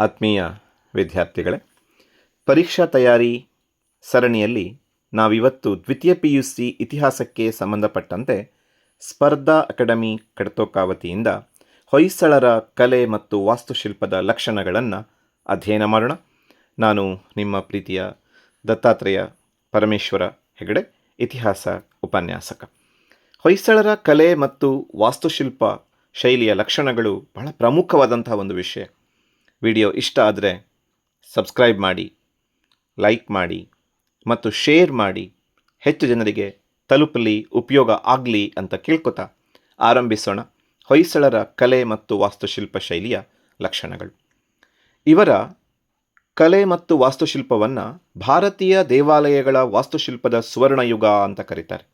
ಆತ್ಮೀಯ ವಿದ್ಯಾರ್ಥಿಗಳೇ, ಪರೀಕ್ಷಾ ತಯಾರಿ ಸರಣಿಯಲ್ಲಿ ನಾವಿವತ್ತು ದ್ವಿತೀಯ ಪಿ ಯು ಸಿ ಇತಿಹಾಸಕ್ಕೆ ಸಂಬಂಧಪಟ್ಟಂತೆ ಸ್ಪರ್ಧಾ ಅಕಾಡೆಮಿ ಕಡತೋಕಾವತಿಯಿಂದ ಹೊಯ್ಸಳರ ಕಲೆ ಮತ್ತು ವಾಸ್ತುಶಿಲ್ಪದ ಲಕ್ಷಣಗಳನ್ನು ಅಧ್ಯಯನ ಮಾಡೋಣ. ನಾನು ನಿಮ್ಮ ಪ್ರೀತಿಯ ದತ್ತಾತ್ರೇಯ ಪರಮೇಶ್ವರ ಹೆಗಡೆ, ಇತಿಹಾಸ ಉಪನ್ಯಾಸಕ. ಹೊಯ್ಸಳರ ಕಲೆ ಮತ್ತು ವಾಸ್ತುಶಿಲ್ಪ ಶೈಲಿಯ ಲಕ್ಷಣಗಳು ಬಹಳ ಪ್ರಮುಖವಾದಂತಹ ಒಂದು ವಿಷಯ. ವಿಡಿಯೋ ಇಷ್ಟ ಆದರೆ ಸಬ್ಸ್ಕ್ರೈಬ್ ಮಾಡಿ, ಲೈಕ್ ಮಾಡಿ ಮತ್ತು ಶೇರ್ ಮಾಡಿ. ಹೆಚ್ಚು ಜನರಿಗೆ ತಲುಪಲಿ ಉಪಯೋಗ ಆಗಲಿ ಅಂತ ಕೇಳ್ಕೊತಾ ಆರಂಭಿಸೋಣ ಹೊಯ್ಸಳರ ಕಲೆ ಮತ್ತು ವಾಸ್ತುಶಿಲ್ಪ ಶೈಲಿಯ ಲಕ್ಷಣಗಳು. ಇವರ ಕಲೆ ಮತ್ತು ವಾಸ್ತುಶಿಲ್ಪವನ್ನು ಭಾರತೀಯ ದೇವಾಲಯಗಳ ವಾಸ್ತುಶಿಲ್ಪದ ಸುವರ್ಣಯುಗ ಅಂತ ಕರೀತಾರೆ.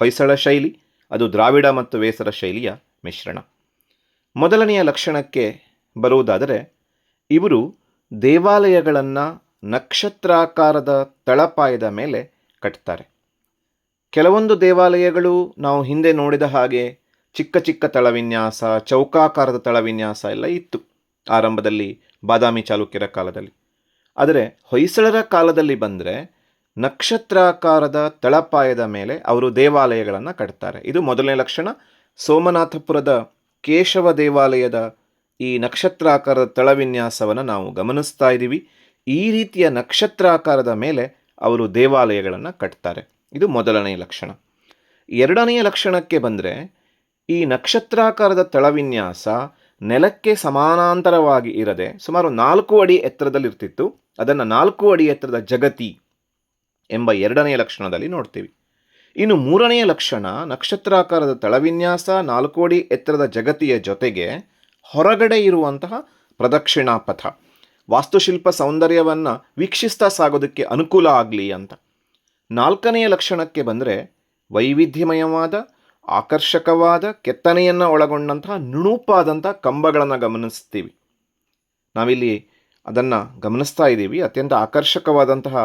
ಹೊಯ್ಸಳ ಶೈಲಿ, ಅದು ದ್ರಾವಿಡ ಮತ್ತು ವೇಸರ ಶೈಲಿಯ ಮಿಶ್ರಣ. ಮೊದಲನೆಯ ಲಕ್ಷಣಕ್ಕೆ ಬರುವುದಾದರೆ ಇವರು ದೇವಾಲಯಗಳನ್ನು ನಕ್ಷತ್ರಾಕಾರದ ತಳಪಾಯದ ಮೇಲೆ ಕಟ್ತಾರೆ. ಕೆಲವೊಂದು ದೇವಾಲಯಗಳು ನಾವು ಹಿಂದೆ ನೋಡಿದ ಹಾಗೆ ಚಿಕ್ಕ ಚಿಕ್ಕ ತಳವಿನ್ಯಾಸ, ಚೌಕಾಕಾರದ ತಳವಿನ್ಯಾಸ ಎಲ್ಲ ಇತ್ತು ಆರಂಭದಲ್ಲಿ ಬಾದಾಮಿ ಚಾಲುಕ್ಯರ ಕಾಲದಲ್ಲಿ. ಆದರೆ ಹೊಯ್ಸಳರ ಕಾಲದಲ್ಲಿ ಬಂದರೆ ನಕ್ಷತ್ರಾಕಾರದ ತಳಪಾಯದ ಮೇಲೆ ಅವರು ದೇವಾಲಯಗಳನ್ನು ಕಟ್ತಾರೆ. ಇದು ಮೊದಲನೇ ಲಕ್ಷಣ. ಸೋಮನಾಥಪುರದ ಕೇಶವ ದೇವಾಲಯದ ಈ ನಕ್ಷತ್ರಾಕಾರದ ತಳವಿನ್ಯಾಸವನ್ನು ನಾವು ಗಮನಿಸ್ತಾ ಇದ್ದೀವಿ. ಈ ರೀತಿಯ ನಕ್ಷತ್ರಾಕಾರದ ಮೇಲೆ ಅವರು ದೇವಾಲಯಗಳನ್ನು ಕಟ್ತಾರೆ. ಇದು ಮೊದಲನೆಯ ಲಕ್ಷಣ. ಎರಡನೆಯ ಲಕ್ಷಣಕ್ಕೆ ಬಂದರೆ, ಈ ನಕ್ಷತ್ರಾಕಾರದ ತಳವಿನ್ಯಾಸ ನೆಲಕ್ಕೆ ಸಮಾನಾಂತರವಾಗಿ ಇರದೆ ಸುಮಾರು ನಾಲ್ಕು ಅಡಿ ಎತ್ತರದಲ್ಲಿರ್ತಿತ್ತು. ಅದನ್ನು ನಾಲ್ಕು ಅಡಿ ಎತ್ತರದ ಜಗತಿ ಎಂಬ ಎರಡನೆಯ ಲಕ್ಷಣದಲ್ಲಿ ನೋಡ್ತೀವಿ. ಇನ್ನು ಮೂರನೆಯ ಲಕ್ಷಣ, ನಕ್ಷತ್ರಾಕಾರದ ತಳವಿನ್ಯಾಸ ನಾಲ್ಕು ಅಡಿ ಎತ್ತರದ ಜಗತಿಯ ಜೊತೆಗೆ ಹೊರಗಡೆ ಇರುವಂತಹ ಪ್ರದಕ್ಷಿಣಾ ಪಥ ವಾಸ್ತುಶಿಲ್ಪ ಸೌಂದರ್ಯವನ್ನು ವೀಕ್ಷಿಸ್ತಾ ಸಾಗೋದಕ್ಕೆ ಅನುಕೂಲ ಆಗಲಿ ಅಂತ. ನಾಲ್ಕನೆಯ ಲಕ್ಷಣಕ್ಕೆ ಬಂದರೆ ವೈವಿಧ್ಯಮಯವಾದ, ಆಕರ್ಷಕವಾದ, ಕೆತ್ತನೆಯನ್ನು ಒಳಗೊಂಡಂತಹ ನುಣುಪಾದಂಥ ಕಂಬಗಳನ್ನು ಗಮನಿಸ್ತೀವಿ. ನಾವಿಲ್ಲಿ ಅದನ್ನು ಗಮನಿಸ್ತಾ ಇದ್ದೀವಿ. ಅತ್ಯಂತ ಆಕರ್ಷಕವಾದಂತಹ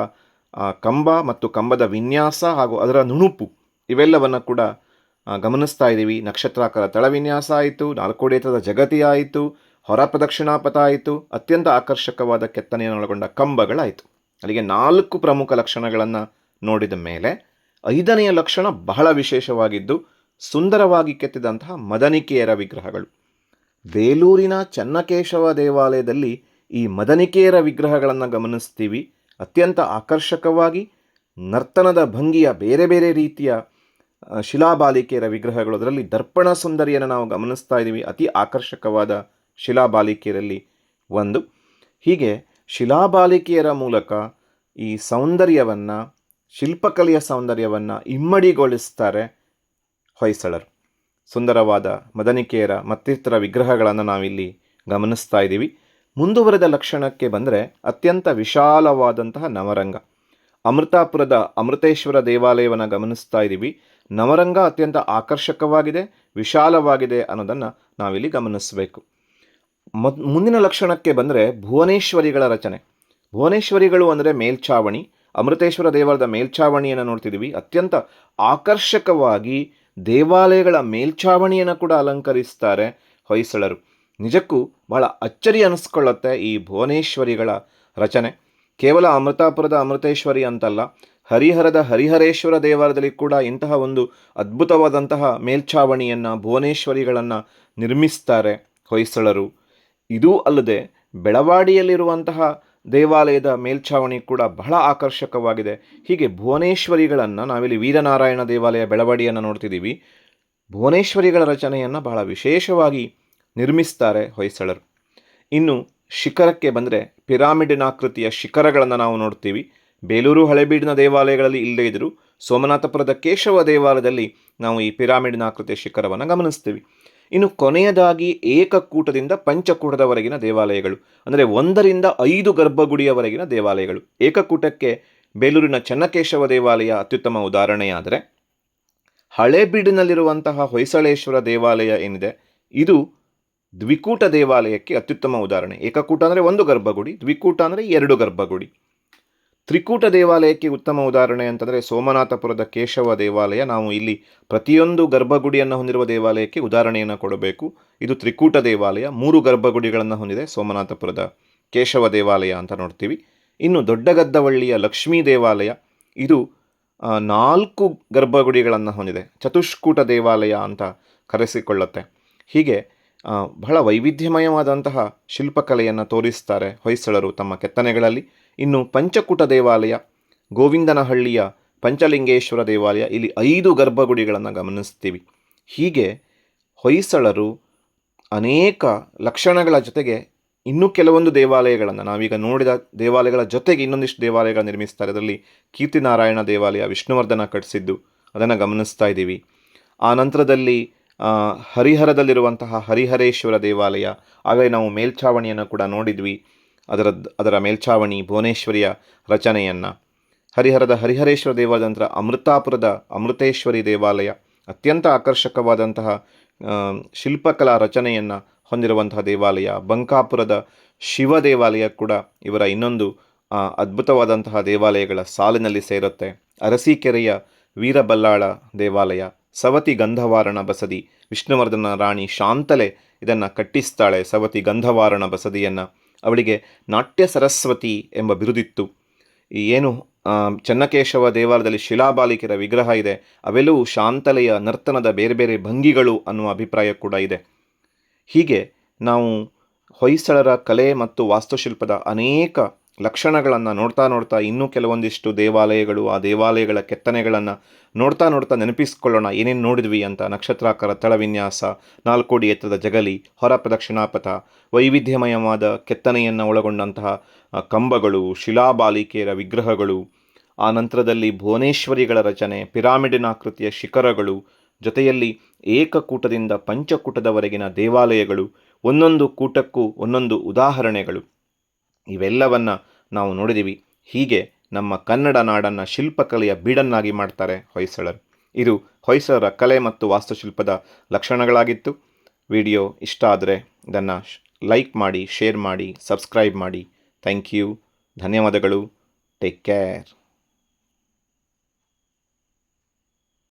ಕಂಬ ಮತ್ತು ಕಂಬದ ವಿನ್ಯಾಸ ಹಾಗೂ ಅದರ ನುಣುಪು ಇವೆಲ್ಲವನ್ನು ಕೂಡ ಗಮನಿಸ್ತಾ ಇದ್ದೀವಿ. ನಕ್ಷತ್ರಾಕಾರ ತಳವಿನ್ಯಾಸ ಆಯಿತು ನಾಲ್ಕೋಡೇತದ ಜಗತಿ ಆಯಿತು, ಹೊರ ಪ್ರದಕ್ಷಿಣಾಪಥ ಆಯಿತು, ಅತ್ಯಂತ ಆಕರ್ಷಕವಾದ ಕೆತ್ತನೆಯನ್ನು ಒಳಗೊಂಡ ಕಂಬಗಳಾಯಿತು. ಅಲ್ಲಿಗೆ ನಾಲ್ಕು ಪ್ರಮುಖ ಲಕ್ಷಣಗಳನ್ನು ನೋಡಿದ ಮೇಲೆ ಐದನೆಯ ಲಕ್ಷಣ ಬಹಳ ವಿಶೇಷವಾಗಿದ್ದು, ಸುಂದರವಾಗಿ ಕೆತ್ತಿದಂತಹ ಮದನಿಕೆಯರ ವಿಗ್ರಹಗಳು. ವೇಲೂರಿನ ಚನ್ನಕೇಶವ ದೇವಾಲಯದಲ್ಲಿ ಈ ಮದನಿಕೆಯರ ವಿಗ್ರಹಗಳನ್ನು ಗಮನಿಸ್ತೀವಿ. ಅತ್ಯಂತ ಆಕರ್ಷಕವಾಗಿ, ನರ್ತನದ ಭಂಗಿಯ ಬೇರೆ ಬೇರೆ ರೀತಿಯ ಶಿಲಾಬಾಲಿಕೆಯರ ವಿಗ್ರಹಗಳು. ಅದರಲ್ಲಿ ದರ್ಪಣ ಸುಂದರಿಯನ್ನು ನಾವು ಗಮನಿಸ್ತಾ ಇದ್ದೀವಿ. ಅತಿ ಆಕರ್ಷಕವಾದ ಶಿಲಾಬಾಲಿಕೆಯರಲ್ಲಿ ಒಂದು. ಹೀಗೆ ಶಿಲಾಬಾಲಿಕೆಯರ ಮೂಲಕ ಈ ಸೌಂದರ್ಯವನ್ನು, ಶಿಲ್ಪಕಲೆಯ ಸೌಂದರ್ಯವನ್ನು ಇಮ್ಮಡಿಗೊಳಿಸ್ತಾರೆ ಹೊಯ್ಸಳರು. ಸುಂದರವಾದ ಮದನಿಕೆಯರ ಮತ್ತಿತರ ವಿಗ್ರಹಗಳನ್ನು ನಾವಿಲ್ಲಿ ಗಮನಿಸ್ತಾ ಇದ್ದೀವಿ. ಮುಂದುವರೆದ ಲಕ್ಷಣಕ್ಕೆ ಬಂದರೆ ಅತ್ಯಂತ ವಿಶಾಲವಾದಂತಹ ನವರಂಗ. ಅಮೃತಾಪುರದ ಅಮೃತೇಶ್ವರ ದೇವಾಲಯವನ್ನು ಗಮನಿಸ್ತಾ ಇದ್ದೀವಿ. ನವರಂಗ ಅತ್ಯಂತ ಆಕರ್ಷಕವಾಗಿದೆ, ವಿಶಾಲವಾಗಿದೆ ಅನ್ನೋದನ್ನು ನಾವಿಲ್ಲಿ ಗಮನಿಸಬೇಕು. ಮೊದ್ ಮುಂದಿನ ಲಕ್ಷಣಕ್ಕೆ ಬಂದರೆ ಭುವನೇಶ್ವರಿಗಳ ರಚನೆ. ಭುವನೇಶ್ವರಿಗಳು ಅಂದರೆ ಮೇಲ್ಛಾವಣಿ. ಅಮೃತೇಶ್ವರ ದೇವಾಲಯದ ಮೇಲ್ಛಾವಣಿಯನ್ನು ನೋಡ್ತಿದ್ದೀವಿ ಅತ್ಯಂತ ಆಕರ್ಷಕವಾಗಿ ದೇವಾಲಯಗಳ ಮೇಲ್ಛಾವಣಿಯನ್ನು ಕೂಡ ಅಲಂಕರಿಸ್ತಾರೆ ಹೊಯ್ಸಳರು. ನಿಜಕ್ಕೂ ಬಹಳ ಅಚ್ಚರಿ ಅನಿಸ್ಕೊಳ್ಳುತ್ತೆ ಈ ಭುವನೇಶ್ವರಿಗಳ ರಚನೆ. ಕೇವಲ ಅಮೃತಾಪುರದ ಅಮೃತೇಶ್ವರಿ ಅಂತಲ್ಲ ಹರಿಹರದ ಹರಿಹರೇಶ್ವರ ದೇವಾಲಯದಲ್ಲಿ ಕೂಡ ಇಂತಹ ಒಂದು ಅದ್ಭುತವಾದಂತಹ ಮೇಲ್ಛಾವಣಿಯನ್ನು, ಭುವನೇಶ್ವರಿಗಳನ್ನು ನಿರ್ಮಿಸ್ತಾರೆ ಹೊಯ್ಸಳರು. ಇದೂ ಅಲ್ಲದೆ ಬೆಳವಾಡಿಯಲ್ಲಿರುವಂತಹ ದೇವಾಲಯದ ಮೇಲ್ಛಾವಣಿ ಕೂಡ ಬಹಳ ಆಕರ್ಷಕವಾಗಿದೆ. ಹೀಗೆ ಭುವನೇಶ್ವರಿಗಳನ್ನು ನಾವಿಲ್ಲಿ ವೀರನಾರಾಯಣ ದೇವಾಲಯ ಬೆಳವಾಡಿಯನ್ನು ನೋಡ್ತಿದ್ದೀವಿ. ಭುವನೇಶ್ವರಿಗಳ ರಚನೆಯನ್ನು ಬಹಳ ವಿಶೇಷವಾಗಿ ನಿರ್ಮಿಸ್ತಾರೆ ಹೊಯ್ಸಳರು. ಇನ್ನು ಶಿಖರಕ್ಕೆ ಬಂದರೆ ಪಿರಾಮಿಡಿನಾಕೃತಿಯ ಶಿಖರಗಳನ್ನು ನಾವು ನೋಡ್ತೀವಿ. ಬೇಲೂರು ಹಳೆಬೀಡಿನ ದೇವಾಲಯಗಳಲ್ಲಿ ಇಲ್ಲದೇ ಇದ್ದರೂ ಸೋಮನಾಥಪುರದ ಕೇಶವ ದೇವಾಲಯದಲ್ಲಿ ನಾವು ಈ ಪಿರಾಮಿಡಿನಾಕೃತಿಯ ಶಿಖರವನ್ನು ಗಮನಿಸ್ತೀವಿ ಇನ್ನು ಕೊನೆಯದಾಗಿ ಏಕಕೂಟದಿಂದ ಪಂಚಕೂಟದವರೆಗಿನ ದೇವಾಲಯಗಳು, ಅಂದರೆ ಒಂದರಿಂದ ಐದು ಗರ್ಭಗುಡಿಯವರೆಗಿನ ದೇವಾಲಯಗಳು. ಏಕಕೂಟಕ್ಕೆ ಬೇಲೂರಿನ ಚನ್ನಕೇಶವ ದೇವಾಲಯ ಅತ್ಯುತ್ತಮ ಉದಾಹರಣೆಯಾದರೆ, ಹಳೆಬೀಡಿನಲ್ಲಿರುವಂತಹ ಹೊಯ್ಸಳೇಶ್ವರ ದೇವಾಲಯ ಏನಿದೆ, ಇದು ದ್ವಿಕೂಟ ದೇವಾಲಯಕ್ಕೆ ಅತ್ಯುತ್ತಮ ಉದಾಹರಣೆ. ಏಕಕೂಟ ಅಂದರೆ ಒಂದು ಗರ್ಭಗುಡಿ, ದ್ವಿಕೂಟ ಅಂದರೆ ಎರಡು ಗರ್ಭಗುಡಿ. ತ್ರಿಕೂಟ ದೇವಾಲಯಕ್ಕೆ ಉತ್ತಮ ಉದಾಹರಣೆ ಅಂತಂದರೆ ಸೋಮನಾಥಪುರದ ಕೇಶವ ದೇವಾಲಯ. ನಾವು ಇಲ್ಲಿ ಪ್ರತಿಯೊಂದು ಗರ್ಭಗುಡಿಯನ್ನು ಹೊಂದಿರುವ ದೇವಾಲಯಕ್ಕೆ ಉದಾಹರಣೆಯನ್ನು ಕೊಡಬೇಕು. ಇದು ತ್ರಿಕೂಟ ದೇವಾಲಯ, ಮೂರು ಗರ್ಭಗುಡಿಗಳನ್ನು ಹೊಂದಿದೆ ಸೋಮನಾಥಪುರದ ಕೇಶವ ದೇವಾಲಯ ಅಂತ ನೋಡ್ತೀವಿ. ಇನ್ನು ದೊಡ್ಡಗದ್ದವಳ್ಳಿಯ ಲಕ್ಷ್ಮೀ ದೇವಾಲಯ, ಇದು ನಾಲ್ಕು ಗರ್ಭಗುಡಿಗಳನ್ನು ಹೊಂದಿದೆ. ಚತುಷ್ಕೂಟ ದೇವಾಲಯ ಅಂತ ಕರೆಸಿಕೊಳ್ಳುತ್ತೆ. ಹೀಗೆ ಬಹಳ ವೈವಿಧ್ಯಮಯವಾದಂತಹ ಶಿಲ್ಪಕಲೆಯನ್ನು ತೋರಿಸ್ತಾರೆ ಹೊಯ್ಸಳರು ತಮ್ಮ ಕೆತ್ತನೆಗಳಲ್ಲಿ. ಇನ್ನು ಪಂಚಕೂಟ ದೇವಾಲಯ, ಗೋವಿಂದನಹಳ್ಳಿಯ ಪಂಚಲಿಂಗೇಶ್ವರ ದೇವಾಲಯ, ಇಲ್ಲಿ ಐದು ಗರ್ಭಗುಡಿಗಳನ್ನು ಗಮನಿಸ್ತೀವಿ. ಹೀಗೆ ಹೊಯ್ಸಳರು ಅನೇಕ ಲಕ್ಷಣಗಳ ಜೊತೆಗೆ ಇನ್ನೂ ಕೆಲವೊಂದು ದೇವಾಲಯಗಳನ್ನು, ನಾವೀಗ ನೋಡಿದ ದೇವಾಲಯಗಳ ಜೊತೆಗೆ ಇನ್ನೊಂದಿಷ್ಟು ದೇವಾಲಯಗಳನ್ನು ನಿರ್ಮಿಸ್ತಾರೆ. ಅದರಲ್ಲಿ ಕೀರ್ತಿನಾರಾಯಣ ದೇವಾಲಯ, ವಿಷ್ಣುವರ್ಧನ ಕಟ್ಟಿಸಿದ್ದು ಅದನ್ನು ಗಮನಿಸ್ತಾ ಇದ್ದೀವಿ. ಆ ನಂತರದಲ್ಲಿ ಹರಿಹರದಲ್ಲಿರುವಂತಹ ಹರಿಹರೇಶ್ವರ ದೇವಾಲಯ, ಆಗಲೇ ನಾವು ಮೇಲ್ಛಾವಣಿಯನ್ನು ಕೂಡ ನೋಡಿದ್ವಿ. ಅದರ ಅದರ ಮೇಲ್ಛಾವಣಿ ಭುವನೇಶ್ವರಿಯ ರಚನೆಯನ್ನು. ಹರಿಹರದ ಹರಿಹರೇಶ್ವರ ದೇವಾಲಯದ ನಂತರ ಅಮೃತಾಪುರದ ಅಮೃತೇಶ್ವರಿ ದೇವಾಲಯ, ಅತ್ಯಂತ ಆಕರ್ಷಕವಾದಂತಹ ಶಿಲ್ಪಕಲಾ ರಚನೆಯನ್ನು ಹೊಂದಿರುವಂತಹ ದೇವಾಲಯ. ಬಂಕಾಪುರದ ಶಿವ ದೇವಾಲಯ ಕೂಡ ಇವರ ಇನ್ನೊಂದು ಅದ್ಭುತವಾದಂತಹ ದೇವಾಲಯಗಳ ಸಾಲಿನಲ್ಲಿ ಸೇರುತ್ತೆ. ಅರಸೀಕೆರೆಯ ವೀರಬಲ್ಲಾಳ ದೇವಾಲಯ, ಸವತಿ ಗಂಧವಾರಣ ಬಸದಿ, ವಿಷ್ಣುವರ್ಧನ ರಾಣಿ ಶಾಂತಲೆ ಇದನ್ನು ಕಟ್ಟಿಸ್ತಾಳೆ ಸವತಿ ಗಂಧವಾರಣ ಬಸದಿಯನ್ನು. ಅವಳಿಗೆ ನಾಟ್ಯ ಸರಸ್ವತಿ ಎಂಬ ಬಿರುದಿತ್ತು. ಏನು ಚನ್ನಕೇಶವ ಚೆನ್ನಕೇಶವ ದೇವಾಲಯದಲ್ಲಿ ಶಿಲಾಬಾಲಿಕೆಯ ವಿಗ್ರಹ ಇದೆ, ಅವೆಲ್ಲವೂ ಶಾಂತಲೆಯ ನರ್ತನದ ಬೇರೆ ಬೇರೆ ಭಂಗಿಗಳು ಅನ್ನುವ ಅಭಿಪ್ರಾಯ ಕೂಡ ಇದೆ. ಹೀಗೆ ನಾವು ಹೊಯ್ಸಳರ ಕಲೆ ಮತ್ತು ವಾಸ್ತುಶಿಲ್ಪದ ಅನೇಕ ಲಕ್ಷಣಗಳನ್ನು ನೋಡ್ತಾ ನೋಡ್ತಾ ಇನ್ನೂ ಕೆಲವೊಂದಿಷ್ಟು ದೇವಾಲಯಗಳು, ಆ ದೇವಾಲಯಗಳ ಕೆತ್ತನೆಗಳನ್ನು ನೋಡ್ತಾ ನೋಡ್ತಾ ನೆನಪಿಸ್ಕೊಳ್ಳೋಣ. ಏನೇನು ನೋಡಿದ್ವಿ ಅಂತ ನಕ್ಷತ್ರಾಕಾರ ತಳವಿನ್ಯಾಸ ನಾಲ್ಕೋಡಿ ಎತ್ತರದ ಜಗಲಿ, ಹೊರ ಪ್ರದಕ್ಷಿಣಾಪಥ, ವೈವಿಧ್ಯಮಯವಾದ ಕೆತ್ತನೆಯನ್ನು ಒಳಗೊಂಡಂತಹ ಕಂಬಗಳು ಶಿಲಾಬಾಲಿಕೆಯರ ವಿಗ್ರಹಗಳು, ಆ ನಂತರದಲ್ಲಿ ಭುವನೇಶ್ವರಿಗಳ ರಚನೆ, ಪಿರಾಮಿಡಿನ ಆಕೃತಿಯ ಶಿಖರಗಳು, ಜೊತೆಯಲ್ಲಿ ಏಕಕೂಟದಿಂದ ಪಂಚಕೂಟದವರೆಗಿನ ದೇವಾಲಯಗಳು, ಒಂದೊಂದು ಕೂಟಕ್ಕೂ ಒಂದೊಂದು ಉದಾಹರಣೆಗಳು. ಇವೆಲ್ಲವನ್ನ ನಾವು ನೋಡಿದ್ದೀವಿ ಹೀಗೆ ನಮ್ಮ ಕನ್ನಡ ನಾಡನ್ನು ಶಿಲ್ಪಕಲೆಯ ಬೀಡನ್ನಾಗಿ ಮಾಡ್ತಾರೆ ಹೊಯ್ಸಳರು. ಇದು ಹೊಯ್ಸಳರ ಕಲೆ ಮತ್ತು ವಾಸ್ತುಶಿಲ್ಪದ ಲಕ್ಷಣಗಳಾಗಿತ್ತು. ವಿಡಿಯೋ ಇಷ್ಟ ಆದರೆ ಇದನ್ನು ಲೈಕ್ ಮಾಡಿ, ಶೇರ್ ಮಾಡಿ, ಸಬ್ಸ್ಕ್ರೈಬ್ ಮಾಡಿ. Thank you. ಧನ್ಯವಾದಗಳು. Take care.